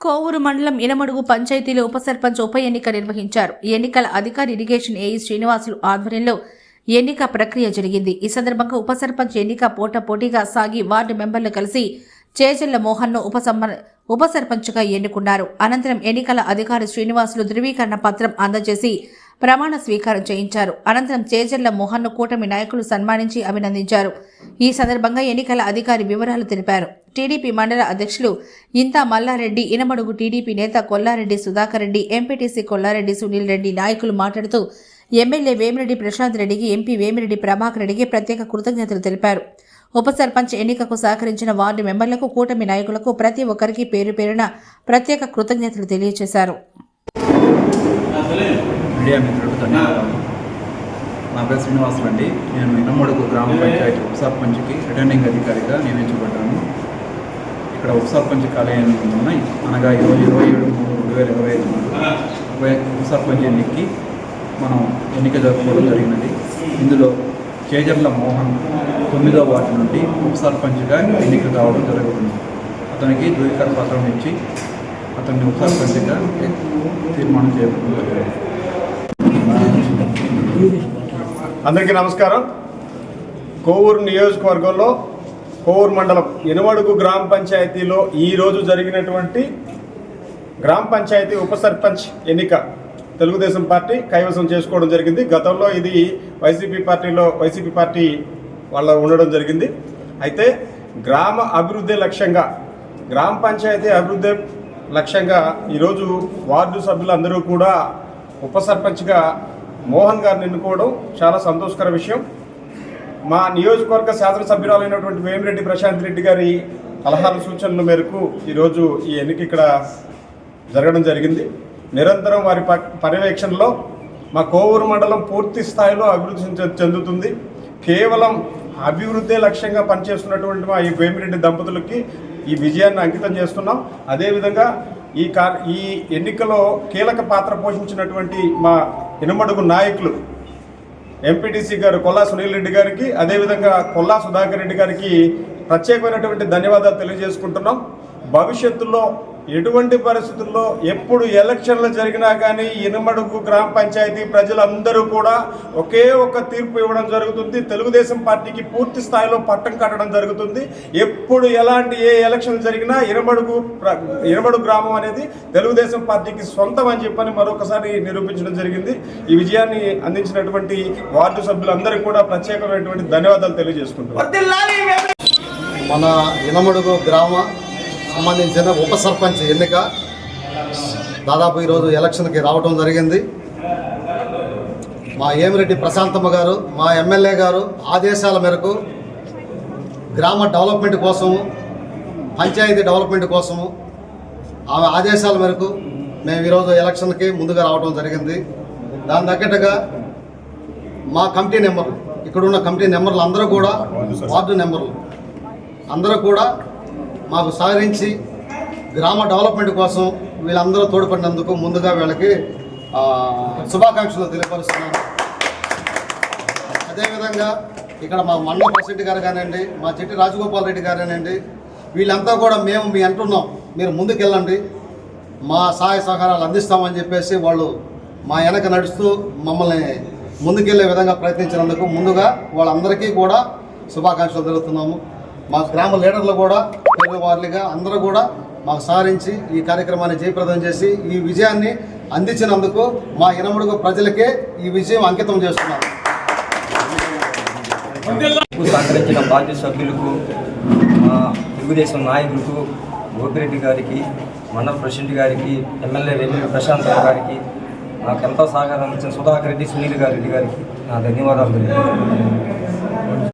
కోవూరు మండలం ఇనమడుగు పంచాయతీలో ఉప సర్పంచ్ ఉప ఎన్నిక నిర్వహించారు. ఎన్నికల అధికారి ఇరిగేషన్ ఏఈ శ్రీనివాసులు ఆధ్వర్యంలో ఎన్నిక ప్రక్రియ జరిగింది. ఈ సందర్భంగా ఉప సర్పంచ్ ఎన్నిక పోట పోటీగా సాగి వార్డు మెంబర్లు కలిసి చేజల్ల మోహన్ను ఉప ఉప సర్పంచ్గా ఎన్నుకున్నారు. అనంతరం ఎన్నికల అధికారి శ్రీనివాసులు ధృవీకరణ పత్రం అందజేసి ప్రమాణ స్వీకారం చేయించారు. అనంతరం చేజర్ల మోహన్ను కూటమి నాయకులు సన్మానించి అభినందించారు. ఈ సందర్భంగా ఎన్నికల అధికారి వివరాలు తెలిపారు. టీడీపీ మండల అధ్యక్షులు ఇంతా మల్లారెడ్డి ఇనమడుగు టీడీపీ నేత కొల్లారెడ్డి సుధాకర్ రెడ్డి ఎంపీటీసీ కొల్లారెడ్డి సునీల్ రెడ్డి నాయకులు మాట్లాడుతూ ఎమ్మెల్యే వేమిరెడ్డి ప్రశాంత్ రెడ్డికి ఎంపీ వేమిరెడ్డి ప్రభాకర్ రెడ్డికి ప్రత్యేక కృతజ్ఞతలు తెలిపారు. ఉప సర్పంచ్ ఎన్నికకు సహకరించిన వార్డు మెంబర్లకు కూటమి నాయకులకు ప్రతి ఒక్కరికి పేరు పేరున ప్రత్యేక కృతజ్ఞతలు తెలియజేశారు. మీడియా మిత్రులకు ధన్యవాదాలు. నా పేరు శ్రీనివాసులు అండి నేను ఇనమడుగు గ్రామ పంచాయతీ ఉప సర్పంచ్కి రిటర్నింగ్ అధికారిగా నియమించబడ్డాను. ఇక్కడ ఉప సర్పంచ్ కార్యాలయం ఉన్నాయి. అనగా ఇరవై ఇరవై ఏడు మూడు రెండు వేల ఇరవై ఐదు ఉప- సర్పంచ్ ఎన్నికకి మనం ఎన్నిక జరుపుకోవడం జరిగినది. ఇందులో చేజర్ల మోహన్ తొమ్మిదో వార్డు నుండి ఉప సర్పంచ్గా ఎన్నిక కావడం జరుగుతుంది. అతనికి ధృవీకరణ పత్రం ఇచ్చి అతన్ని ఉప సర్పంచ్గా తీర్మానం చేయబడుతుంది అందరికీ నమస్కారం. కోవూరు నియోజకవర్గంలో కోవూరు మండలం ఎనుమడుగు గ్రామ పంచాయతీలో ఈరోజు జరిగినటువంటి గ్రామ పంచాయతీ ఉప సర్పంచ్ ఎన్నిక తెలుగుదేశం పార్టీ కైవసం చేసుకోవడం జరిగింది. గతంలో ఇది వైసీపీ పార్టీలో వైసీపీ పార్టీ వాళ్ళ ఉండడం జరిగింది. అయితే గ్రామ అభివృద్ధి లక్ష్యంగా గ్రామ పంచాయతీ అభివృద్ధి లక్ష్యంగా ఈరోజు వార్డు సభ్యులందరూ కూడా ఉప సర్పంచ్గా మోహన్ గారిని ఎన్నుకోవడం చాలా సంతోషకర విషయం. మా నియోజకవర్గ శాసనసభ్యురాలైనటువంటి వేమిరెడ్డి ప్రశాంత్ రెడ్డి గారి సలహాల సూచనల మేరకు ఈరోజు ఈ ఎన్నిక ఇక్కడ జరగడం జరిగింది. నిరంతరం వారి ప- పర్యవేక్షణలో మా కోవూరు మండలం పూర్తి స్థాయిలో అభివృద్ధి చెందుతుంది. కేవలం అభివృద్ధే లక్ష్యంగా పనిచేస్తున్నటువంటి మా ఈ వేమిరెడ్డి దంపతులకి ఈ విజయాన్ని అంకితం చేస్తున్నాం. అదేవిధంగా ఈ కా ఈ ఎన్నికలో కీలక పాత్ర పోషించినటువంటి మా ఇనుమడుగు నాయకులు ఎంపీటీసీ గారు కొల్లా సునీల్ రెడ్డి గారికి అదేవిధంగా కొల్లా సుధాకర్ రెడ్డి గారికి ప్రత్యేకమైనటువంటి ధన్యవాదాలు తెలియజేసుకుంటున్నాం. భవిష్యత్తులో ఎటువంటి పరిస్థితుల్లో ఎప్పుడు ఎలక్షన్లు జరిగినా కానీ ఇనుమడుగు గ్రామ పంచాయతీ ప్రజలందరూ కూడా ఒకే ఒక్క తీర్పు ఇవ్వడం జరుగుతుంది. తెలుగుదేశం పార్టీకి పూర్తి స్థాయిలో పట్టం కట్టడం జరుగుతుంది. ఎప్పుడు ఎలాంటి ఏ ఎలక్షన్ జరిగినా ఇనుమడుగు ఇనమడుగు ఇనుమడుగు గ్రామం అనేది తెలుగుదేశం పార్టీకి సొంతం అని చెప్పని మరొకసారి నిరూపించడం జరిగింది. ఈ విజయాన్ని అందించినటువంటి వార్డు సభ్యులందరికీ కూడా ప్రత్యేకమైనటువంటి ధన్యవాదాలు తెలియజేసుకుంటున్నాను. మన ఇనమడుగు గ్రామ సంబంధించిన ఉప సర్పంచ్ ఎన్నిక దాదాపు ఈరోజు ఎలక్షన్కి రావడం జరిగింది. మా ఏమిరెడ్డి ప్రశాంతమ్మ గారు మా ఎమ్మెల్యే గారు ఆదేశాల మేరకు గ్రామ డెవలప్మెంట్ కోసము పంచాయతీ డెవలప్మెంట్ కోసము ఆమె ఆదేశాల మేరకు మేము ఈరోజు ఎలక్షన్కి ముందుగా రావడం జరిగింది. దాని తగ్గట్టుగా మా కమిటీ నెంబర్ ఇక్కడున్న కమిటీ నెంబర్లు అందరూ కూడా వార్డు నెంబర్లు అందరూ కూడా మాకు సహకరించి గ్రామ డెవలప్మెంట్ కోసం వీళ్ళందరూ తోడ్పడినందుకు ముందుగా వీళ్ళకి శుభాకాంక్షలు తెలియపరుస్తున్నాను. అదేవిధంగా ఇక్కడ మా మండల ప్రెసిడెంట్ గారు కానివ్వండి మా చెట్టి రాజగోపాల్ రెడ్డి గారు కానివ్వండి వీళ్ళంతా కూడా మేము మీ అంటున్నాం మీరు ముందుకెళ్ళండి మా సహాయ సహకారాలు అందిస్తామని చెప్పేసి వాళ్ళు మా వెనక నడుస్తూ మమ్మల్ని ముందుకెళ్ళే విధంగా ప్రయత్నించినందుకు ముందుగా వాళ్ళందరికీ కూడా శుభాకాంక్షలు తెలుపుతున్నాము. మా గ్రామ లీడర్లు కూడా పేదవారులుగా అందరూ కూడా మాకు సహరించి ఈ కార్యక్రమాన్ని జయప్రదం చేసి ఈ విజయాన్ని అందించినందుకు మా ఇనముడుగు ప్రజలకే ఈ విజయం అంకితం చేస్తున్నాం సహకరించిన పార్టీ సభ్యులకు తెలుగుదేశం నాయకులకు గోపిరెడ్డి గారికి మండల ప్రెసిడెంట్ గారికి ఎమ్మెల్యే రెడ్డి ప్రశాంత్ గారికి నాకు ఎంతో సహకారం ఇచ్చిన సుధాకర్ రెడ్డి సునీల్ గారి రెడ్డి గారికి నా ధన్యవాదాలు